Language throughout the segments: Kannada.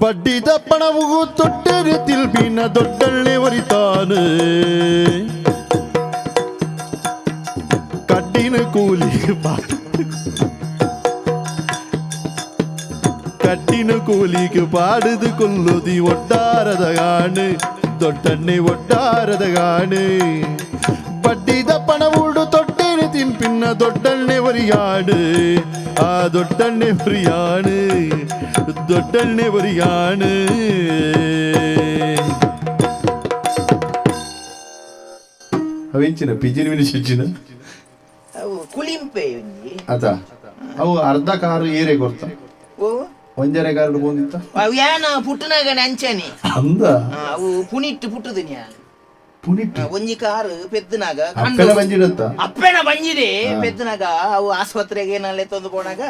ಬಡ್ಡಿದ ಪಣವು ತೊಟ್ಟರೆ ತಿಲ್ಪಿನ ದೊಡ್ಡಳ್ಳೆ ಒರಿತಾನು ಕಡ್ಡಿನ ಕೂಲಿ ಬಾ- ಕಟ್ಟಿನ ಕೂಲಿಗೆ ಪಾಡುದು ಕೊಲ್ಲುದಿ ಒಟ್ಟಾರದ ಗಾಣು ದೊಡ್ಡಣ್ಣೆ ಒಟ್ಟಾರದ ಗಾಣು ಬಡ್ಡಿದ ಪಣವುಡು ತೊಟ್ಟೆನೆ ತಿನ್ಪಿನ್ನ ದೊಡ್ಡಣ್ಣೆ ಒರಿಯಾಡು ಆ ದೊಡ್ಡಣ್ಣೆ ಒರಿಯಾಣು ದೊಡ್ಡಣ್ಣೆ ಒರಿಯಾಣು ಅವೆಂಚಿನ ಪಿಜಿನ ವಿನಿಶಿಂಚಿನ ಅವು ಕುಲಿಂಪೆ ಒಂಜಿ ಅದ. ಅವು ಅರ್ಧ ಕಾರು ಏರೆ ಕೊರ್ತ ಓ? ಒಂಜರೆ ಕಾರು ಬಂದಿತ್ತ? ಅವು ಯಾನ ಪುಟ್ಟನಾಗ ಅಂಚನೆ. ಅಂದ? ಅವು ಪುನಿಟ್ಟು ಪುಟ್ಟದಿನ ಪುನಿಟ್ ಒಂಜಿ ಕಾರ್ ಪೆದ್ದನಾಗ ಅಪ್ಪೆನ ಬಂಜಿದೆ ಪೆದ್ದನಾಗ ಅವು ಆಸ್ಪತ್ರೆಗೆ ಏನಲ್ಲಿ ತಂದು போனாಗ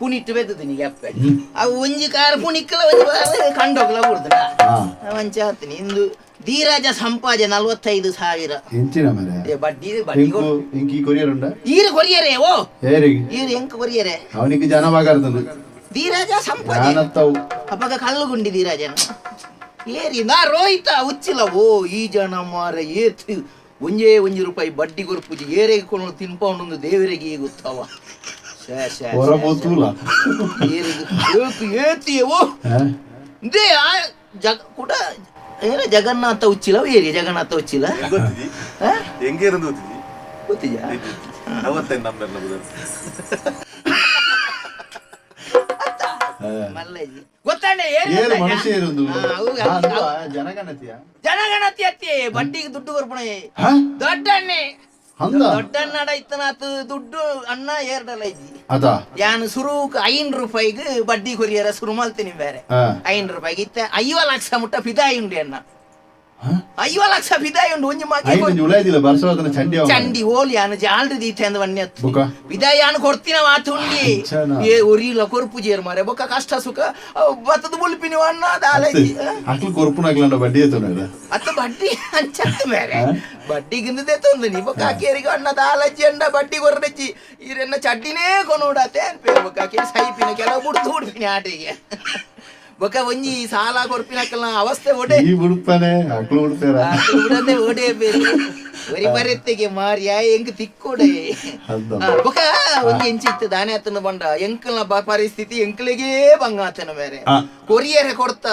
ಪುನಿಟ್ಟು ಬೆದ್ದದಿನಿ ಅಪ್ಪೆ. ಅವು ಒಂಜಿ ಕಾರ್ ಪುನಿಕ್ಕಲ ಒಂಜಿ ಕಂಡೋಗ್ಲ ಬಿಡ್ದನ ಹಾ. ಮಂಚ ಹತ್ತೀನಿ ಇಂದು ಧೀರಾಜ ಸಂಪಾಜೆ ನಲ್ವತ್ತೈದು ಸಾವಿರ. ಬಡ್ಡಿ ಬಡ್ಡಿ ಈರು ಕೊರಿಯರೆ ಓ! ಈರು ಎಂಕ ಕೊರಿಯರೆ? ಅವನಿಗೆ ಜನ ಬಾಗಾರ್ದಂದು ಧೀರಾಜ ಸಂಪಾಜೆ. ಅಪ್ಪಗ ಕಲ್ಲು ಗುಂಡಿ ಧೀರಾಜನ. ಏರಿ ನಾ ರೋಹಿತ ಉಚ್ಚಿಲ್ಲ ಓ ಈ ಜನ ಮಾರ ಏತು ಒಂಜೇ ಒಂಜಿ ರೂಪಾಯಿ ಬಡ್ಡಿ ಕೊರ್ಪುಜಿ ಏರೆಗೆ ಕೊಂಡು ತಿನ್ಪೌಂಡು ದೇವರಿಗೆ ಗೊತ್ತವ ಏತಿಯವೋ ದೇ ಆ ಜಗ ಕೂಡ ಏನ ಜಗನ್ನಾಥ ಉಚ್ಚಿಲ್ಲ ಏರಿ ಜಗನ್ನಾಥ ಹಾ? ಹೆಂಗೆ ಇರೋದು ಗೊತ್ತಿದಿ? ಗೊತ್ತಿದ್ಯಾ? ಬದಲು ಗೊತ್ತಾಂಡೆ ಏನು ಮನುಷ್ಯ ಇರುದು ಜನಗಣತಿಯ ಜನಗಣತಿ ಅತ್ತಿ ಬಡ್ಡಿಗೆ ದುಡ್ಡು ಕೊರ್ಪಣೆ ಹ? ದೊಡ್ಡಣ್ಣೆ. ದೊಡ್ಡಣ್ಣ ಇತ್ತನಾತು ದುಡ್ಡು ಅಣ್ಣ ಏರ್ಡಲ್ಲ ಇದ್ದಿ ಯಾನ್ ಸುರು ಐನ್ ರೂಪಾಯಿಗೆ ಬಡ್ಡಿ ಕೊರಿಯರ ಸುರು ಮಲ್ತೀನಿ ಬೇರೆ. ಐನ್ ರೂಪಾಯಿಗೆ ಇತ್ತ ಐವ ಲಕ್ಷ ಮುಟ್ಟ ಪಿದಾಯಿ ಉಂಡಿ ಅಣ್ಣ. ಹ? ಐವ ಲಕ್ಷ ಫಿದಾಯಿ ಉಂಡು ಒಂಜಿ ಮಾಕೆ ಐದು ಜುಲೈ ಬರ್ಸವಾದನ ಚಂಡಿ ಅವ. ಚಂಡಿ ಹೋಲಿ ಅನ ಜಾಲ್ರಿ ದೀತೆ ಅಂದ ವನ್ಯ ಬುಕ ವಿದಾಯ ಯಾನು ಕೊಡ್ತೀನ ಏ ಒರಿಲ ಕೊರ್ಪು ಜೇರ್ ಮಾರೆ ಬೊಕ್ಕ ಕಷ್ಟ ಸುಖ. ಬತ್ತದ ಬುಲ್ಪಿನಿ ಅಣ್ಣ ದಾಲಜಿ ಅಕ್ಲ ಕೊರ್ಪು ನಕ್ಲಂಡ ಬಡ್ಡಿ ಏತನ ಅತ್ತ ಬಡ್ಡಿ ಅಂಚತ್ತ ಬೇರೆ. ಬಡ್ಡಿ ಬಡ್ಡಿಗಿಂದದೇ ತೊಂದು ನೀ. ಬೊಕ್ಕ ಕೇರಿ ಅಣ್ಣ ದಾಲಜ್ಜಿ ಅಂಡ ಬಡ್ಡಿ ಕೊರ್ರಜ್ಜಿ ಈರೆನ್ನ ಚಡ್ಡಿನೇ ಕೊನೋಡತೆ ಅನ್ಪೇ ಬೊಕ್ಕ ಆಕೆ ಸೈಪಿನ ಕೆಲವು ಬುಡ್ತು ಹುಡ್ಪಿನಿ ಆಟಿಗೆ. ఒక వంజి చాలా కొడిపినక్కల అవస్థ ఒకటే ఈ ఉడుపనే అక్కడ ఉడిపేరా ఉడనే ఒకటే పేరు ಒರಿ ಬರೆತ್ತೆಗೆ ಮಾರಿಯ ಹೆಂಗ್ ತಿಕ್ಕೋಡೆ? ಬೊಕ ಒಂಜಿ ಎಂಚಿ ಇತ್ತು ದಾನೆ ಆತನ ಬಂಡ. ಎಂಕಲ್ನ ಪರಿಸ್ಥಿತಿ ಎಂಕಲಿಗೆ ಬಂಗ ಆತನ ಬೇರೆ ಕೊರಿಯರ ಕೊಡ್ತ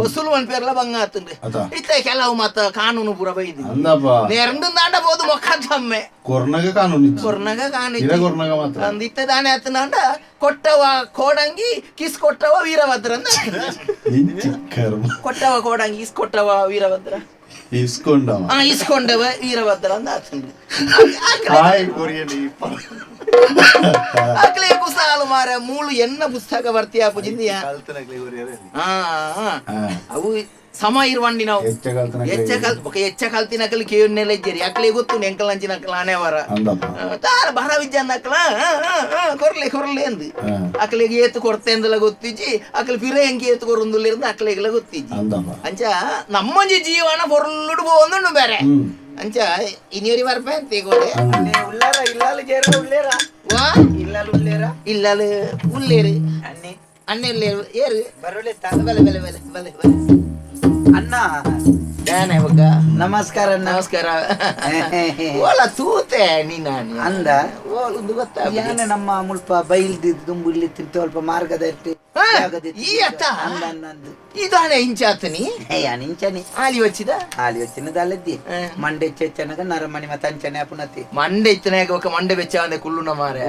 ವಸೂಲ್ ಒಂದ್ ಬಂಗ ಆತಂದು ಅದ. ಇತ್ತ ಕೆಲವು ಮಾತ ಕಾನೂನು ಪುರ ಬೈದು ಎರಡು ದಾಂಡ ಬೋದು ದಾಂಡಬಹುದು ಮೊಕ್ಕದ್ದಮ್ಮೆ ಕೊರ್ನಗ ಕಾನೂನು. ಕೊರ್ನಗ ಅಂದಿತ್ತ ದಾನೆ ಆತನಂಡ ಕೊಟ್ಟವ ಕೋಡಂಗಿ ಕಿಸ್ ಕೊಟ್ಟವ ವೀರಭದ್ರ ಕೊಟ್ಟವ ಕೋಡಂಗಿ ಕಿಸ್ ಕೊಟ್ಟವ ವೀರಭದ್ರ. ಇಸ್ಕೊಂಡವ ಆ ಇಸ್ಕೊಂಡವ ವೀರಭದ್ರ ಅಂತ ಆತಂದು ಹಾಯ್ ಕೊರಿಯನ್ ಈ ಪ- ಅಕ್ಲೆ ಕುಸಾಲು ಮಾರ ಮೂಳು ಎನ್ನ ಪುಸ್ತಕ ಬರ್ತೀಯ ಪುಜಿಂದಿಯ ಕಲ್ತನಗ್ಲಿ ಊರಿಯರೇ ಆ ಆ. ಹಾ. ಅವು ಸಮಯೆರ್ ವಂಡಿನಾವ್ ಎಚ್ಚೆ ಕಲ್ ಒಕೆ ಎಚ್ಚೆ ಕಲ್ತಿನಕಲ್ ಕೆ ಉಣ್ಣೆಲೆ ಇಜೆರ್ ಅಕ್ಲೆಗ್ ಗೊತ್ತುಂಡು ಎಂಕಲಂಚಿನ ಅಕ್ಲಾನೆ ವರ ತಾರ ಬಾರ ವಿಜ್ಯಂದ ಅಕ್ಲಾ ಹಾ ಹಾ ಕೊರ್ಲೆ ಕೊರ್ಲೆಂದು ಅಕ್ಲೆಗ್ ಏತ್ ಕೊರ್ತೆಂದ್ಲ ಗೊತ್ತಿಜಿ ಅಕ್ಲು ಫಿಲಯ ಎಂಕ್ ಏತ್ ಕೊರೊಂದುಲ್ಲೆಂದ ಅಕ್ಲೆಕ್ಲೆ ಗೊತ್ತಿಜಿ ಅಂಚ ನಮ್ಮಂಜಿ ಜೀವನ ಕೊರ್ಲುಡ್ ಪೋವೊಂದುಂಡು ಬೇರೆ ಅಂಚ ಇನೆರಿ ಮರ್ಪೆ ತೀಗೋಲೆ ಅನ್ನೆ ಉಲ್ಲಾರ ಇಲ್ಲ ಕೆರೆ ಉಲ್ಲೆರ ವಾ? ಇಲ್ಲಲ್ ಉಲ್ಲೆರ ಇಲ್ಲ ಉಲ್ಲೆರ್ ಅನ್ನೆ. ಅನ್ನೆಲ್ಲೆರ್ ಏರ್. ಬರೆ ತಂದ ಬೆಲೆ ಬೆಲೆ ಬೆಲೆ ಬೆಲೆ ಬೆಲೆ. ಅಣ್ಣ. ಏನ ಇವಾಗ? ನಮಸ್ಕಾರ ನಮಸ್ಕಾರ. ಓಲ ತೂತೆ ನೀನು ಅಂದ. ಓಲೊಂದು ಗೊತ್ತಾಗ ಏನ ನಮ್ಮ ಮುಲ್ಪ ಬೈಲ್ದಿದ್ದು ಮುಲ್ಲಿ ತಿಂತು ಅಲ್ಪ ಮಾರ್ಗದ ಇರ್ತಿ ಈ ಅತ್ತ? ಅಂದು ಇದಾನೆ ಇಂಚಾತನಿ? ಏಯ ನಿಂಚನಿ ಆಲಿ ವಚ್ಚಿದ ಆಲಿ ವಚ್ಚಿನದ ಅಲ್ಲದ್ದಿ ಮಂಡೆ ಚೆಚ್ಚನಗ ನರಮಣಿ ಮತ ಅಂಚನೆ ಅಪುನತಿ. ಮಂಡೆ ಇತ್ತನಾಗ ಒಕ ಮಂಡೆ ಬೆಚ್ಚಾಂದೆ ಕುಲ್ಲುನ ಮಾರೆ.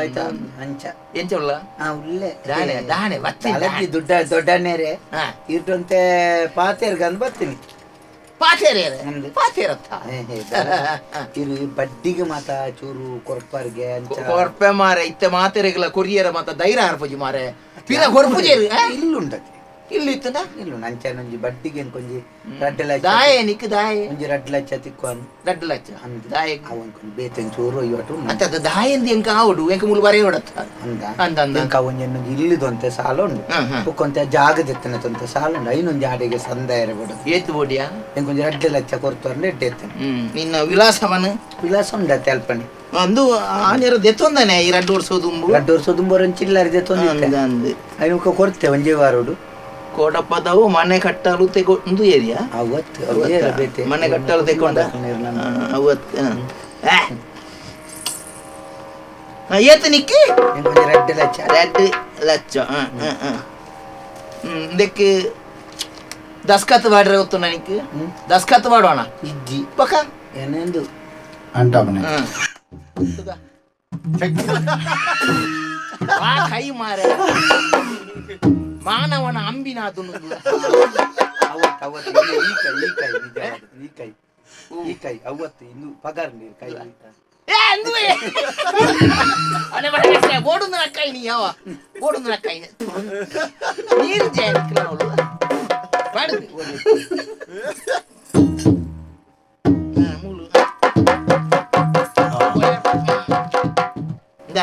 ಆಯ್ತಾ ಅಂಚ. ಎಂಚ ಉಳ್ಳ? ಆ ಉಳ್ಳೆ. ದಾನೆ ದಾನೆ ವತ್ತಿ ದೊಡ್ಡ ದೊಡ್ಡನೇರೆ ಇರ್ತಂತೆ ಇರ್ಟಂತೆ ಪಾತೇರ್ ಗಂದ್ ಬರ್ತೀನಿ ಪಾತೇರೆ ನಮ್ದು. ಬಡ್ಡಿಗೆ ಮಾತ ಚೂರು ಕೊರ್ಪರ್ಗೆ ಅಂಚ ಕೊರ್ಪೆ ಮಾರೆ ಇತ್ತೆ ಮಾತೆರೆಗಳ ಕೊರಿಯರ ಮತ್ತ ಧೈರ್ಯ ಹರ್ಪುಜಿ ಮಾರೆ. ಪಿರ ಹೊರ್ಪುಜೇರು ಇಲ್ಲುಂಟತಿ ಇಲ್ಲಿ ಇತ್ತದ ಇಲ್ಲ ನಂಚನ ಒಂಜಿ ಬಡ್ಡಿಗೆ ಕೊಂಜಿ ರಡ್ಡ ಲಕ್ಷ ದಾಯ ನಿಕ್ ದಾಯ? ಒಂಜಿ ರಡ್ಡ್ ಲಕ್ಷ ತಿಕ್ಕೊಂಡು. ರಡ್ಡ ಲಕ್ಷ ಅಂದ್ ದಾಯ. ಅವನ್ ಕೊಂಜಿ ಬೇತನ್ ಚೂರು ಇವತ್ತು ಅಂತ ಅದು ದಾಯ ಎಂದ ಎಂಕ ಆವಡು ಎಂಕ ಮುಲು ಬರೇ ಹೊಡತ್ತ? ಅಂದ. ಅಂದ ಅಂದ. ಇಂಕ ಒಂಜನ್ನು ಇಲ್ಲಿದೊಂತೆ ಸಾಲ ಉಂಡು ಹ್ಮ್, ಜಾಗದೆತ್ತನ ಜಾಗದೆತ್ತನತೊಂತೆ ಸಾಲ ಉಂಡು ಐನೊಂಜಿ ಆಡೆಗೆ ಸಂದಾಯರ ಕೊಡೋದು. ಏತ್ ಬೋಡಿಯಾ? ಎಂಕೊಂಜಿ ರಡ್ಡ ಲಕ್ಷ ಕೊರ್ತಂದ್ರೆ ಎಟ್ಟೆತ್ತೇನೆ ಹ್ಮ್ ನಿನ್ನ ವಿಳಾಸವನು ವಿಲಾಸ ಉಂಡ ತೆಲ್ಪಣಿ ಅಂದು ಆನೆರ ದೆತ್ತೊಂದನೆ ಈ ರಡ್ಡ ವರ್ಷ ದುಂಬು ರಡ್ಡ ವರ್ಷ ದುಂಬು ಚಿಲ್ಲರಿದೆ ತೊಂದಿತ್ತೆ ಅಂದ ಅಂದ್. ಐನುಕ ಕೊರ್ತೆ ಒಂಜಿ ವಾರೋಡು. ಕೊಡಪದವು ಮನೆ ಕಟ್ಟಲು ತೆಗೊಂಡು ಏರಿಯಾ ಅವತ್ತು ಮನೆ ಕಟ್ಟಲು ತೆಗೊಂಡ ಅವತ್ತು ಏತು ನಿಕ್ಕಿ ರೆಡ್ ಲಚ್ಚ ರೆಡ್ ಲಚ್ಚ ಇದಕ್ಕೆ ದಸ್ಕತ್ ಮಾಡ್ರೆ ಗೊತ್ತು ದಸ್ಕತ್ ಮಾಡೋಣ ಇಜ್ಜಿ ಪಕ್ಕ ಏನೆಂದು ಅಂಟ ಮನೆ ಕೈ ಮಾರ ಮಾನವನ ಅಂಬಿನಾದು ಅವತ್ತು ಅವತ್ತು ಈ ಕೈ ಈ ಕೈ ನಿಜ ಅದು, ಈ ಕೈ ಈ ಕೈ ಅವತ್ತು ಇನ್ನು ಪಗಾರ ನೀರು ಕೈ ಏ ಕೈ ನೀ ಯಾವ ಓಡುಂದು ಕೈ ನೀರು ಜಯ ಎನ್ನ ಬಡ್ಡಿ ಬಾಡುದು ಹಾ, ಮೂಲು ಇಂದ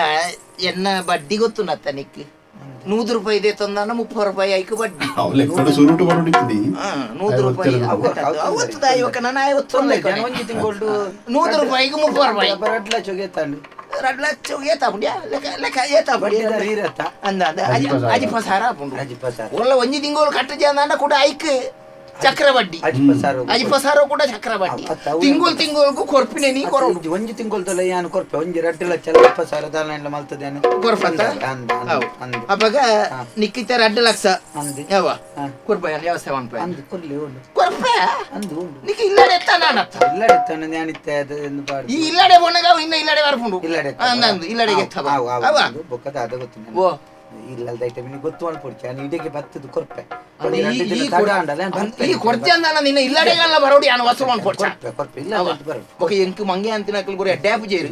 ಎನ್ನ ಬಡ್ಡಿ ಗೊತ್ತುಂಡತ್ತ ನಿಕ್ ನೂರು ರೂಪಾಯಿ ಇದೆ ತಂದಾನ ಮುಪ್ಪತ್ತು ರೂಪಾಯಿ ಐಕು ಬಡ್ಡಿ ಅವು ಲೆಕ್ಕ ಸುರುಟು ಬರೋಡಿಕ್ಕಿದಿ ಹಾ, ನೂರು ರೂಪಾಯಿ ಐವತ್ತೆರಡು. ಅವತ್ತು ಅವತ್ತು ದಾಯಿವಕ್ಕ ನಾನು ಐವತ್ತು ತೊಂದ್ರೆ ತೊಂದರೆ ಜನ ಒಂಜಿ ತಿಂಗಳು ನೂರು ರೂಪಾಯಿಗೆ ಮುಪ್ಪತ್ತು ರೂಪಾಯಿ ರಡ್ಡ್ ಲಕ್ಷ ಏತಾಂಡು ಎರಡು ಲಕ್ಷ ಏತಾ ಬುಡ್ಯಾ ಲೆಕ್ಕ ಲೆಕ್ಕ ಏತಾ ಬಡ್ಡಿ ಬುಡ್ಯಾ ದರ ಇರತ್ತ ಅಂದ ಅಂದ ಅಜಿ ಅಜಿ ಪಸಾರ ಪುಂಡು ಅಜಿ ಪಸಾರ ಒಳ್ಳ ಒಂಜಿ ತಿಂಗಳು ಕಟ್ಟ ಜಾನ ಕೂಡ ಐಕ್ ಚಕ್ರ ಅಜ್ಪ ಸಾರು ಕೂಡ ಅವು- ತಿಂಗಳು ತಿಂಗಳಿಗೂ ಕೊರ್ಪಿನೆ ನೀ ಕೊರ ಒಂಜಿ- ಒಂಜಿ ತಿಂಗಳು ಯಾನು ಕೊರ್ಪೆ? ಒಂಜಿ ರಡ್ಡ್ ಲಕ್ಷ ಇಪ್ಪ ಸಾವಿರ ಎಲ್ಲ ಮಲ್ತದೇನು ಕೊರ್ಪತ್ತ ಅಂದ ಅಂದ ಅವು ಅಪ್ಪಾಗ ನಿಕ್ಕಿತ ಎರಡು ಲಕ್ಷ. ಅಂದು. ಯಾವ? ಕೊರ್ಪ ಯಾವ ಸೆವೆನ್ ಪಾಯ್ ಅಂದು ಕೊರ್ಲಿ ಉಂಡು. ಕೊರ್ಪಾಯ ಅಂದು ಉಂಡು. ನಿಕ್ಕ ಇಲ್ಲಡೆ ಎತ್ತ ನಾನತ್ತ ಇಲ್ಲಡೆತ್ತಾನೆ ಜ್ಞಾನಿತ್ತೆ ಅದು ಎಂದು ಪಾಡು. ಈ ಇಲ್ಲಡೆ ಬೊಣ್ಣಗ ಇನ್ನ ಇಲ್ಲಡೆ ಬರ್ಪುಂಡು ಇಲ್ಲಡೆ ಅಂದು ಇಲ್ಲಡೆ ಎತ್ತ ಬಾ. ಅವ ಬೊಕ್ಕದ ಅದ ಗೊತ್ತಿನ ಓ. ಇಲ್ಲದ ಐಟಮ್ ನಿನಗೆ ಗೊತ್ತು ಮಾಡ್ಕೊಡ್ಕೆ ನಾನು ಇಡೀಗೆ ಬತ್ತದು ಕೊರ್ಪೆ. ಈ ಕೊಡ್ತಿ ಅಂದ ನಾನು ನಿನ್ನ ಬರೋಡಿ ನಾನು ವಸೂಲ್ ಮಾಡ್ಕೊಡ್ತೆ ಕೊರ್ಪೆ ಇಲ್ಲ ಬರೋದು. ಓಕೆ ಎಂಕು ಮಂಗೆ ಅಂತಿನ ಗುರಿ ಅಡ್ಯಾಪ್ ಜೇರು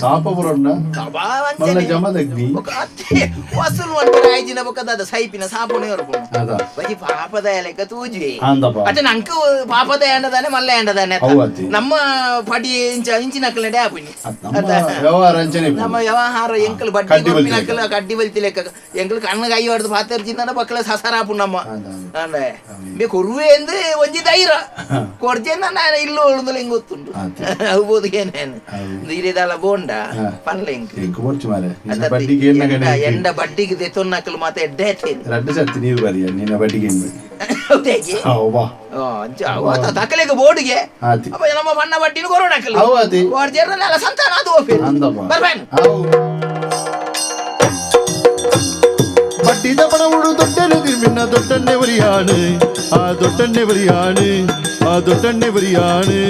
సాపపురన్నా మళ్ళీ జమ దగ్గి వసలు అంటారు ఆయన ఒక దాదా సైపిన సాపనే వరకు బజి పాపదయ లెక్క తూజి అంటే నంక పాపదయ అండదానే మళ్ళీ అండదానే నమ్మ పడి ఇంచినక్కలంటే ఆపిని నమ్మ వ్యవహార ఎంకలు బట్టి నక్కలు కడ్డి వెళ్తే లెక్క ఎంకలు కన్ను కై పడుతు పాతరిచిందన్న పక్కల ససరాపున్నమ్మ అంటే మీ కొరువు ఏంది వంజి ధైర్య కొడిచేందన్న ఆయన ఇల్లు ఒழுந்தல எங்க ஒத்துண்டு அவ்வளோதுக்கே நான் நீரிதால போண்டு enda පන්ලෙන්ක කොච්ච මර බට්ටි කියන්න එන්ඩ බට්ටික දෙතුන්නකළ මත එඩ්ඩඇතින් රට සත්ති නිර් බරියන්න එන බටිගෙන්ම ඔවා ජාවත දකලෙක බෝඩිගේ අප යනම පන්න බට්ටින කොරන කළ අවති වාර්ජරන අල සන්තනාදුව පෙ අඳම බරබන් பட்டித பணமுழு தொட்டெழுதில் மின்ன தொட்டன்னை வரியானு ஆ தொட்டன்னை வரியானு ஆ தொட்டன்னை வரியானு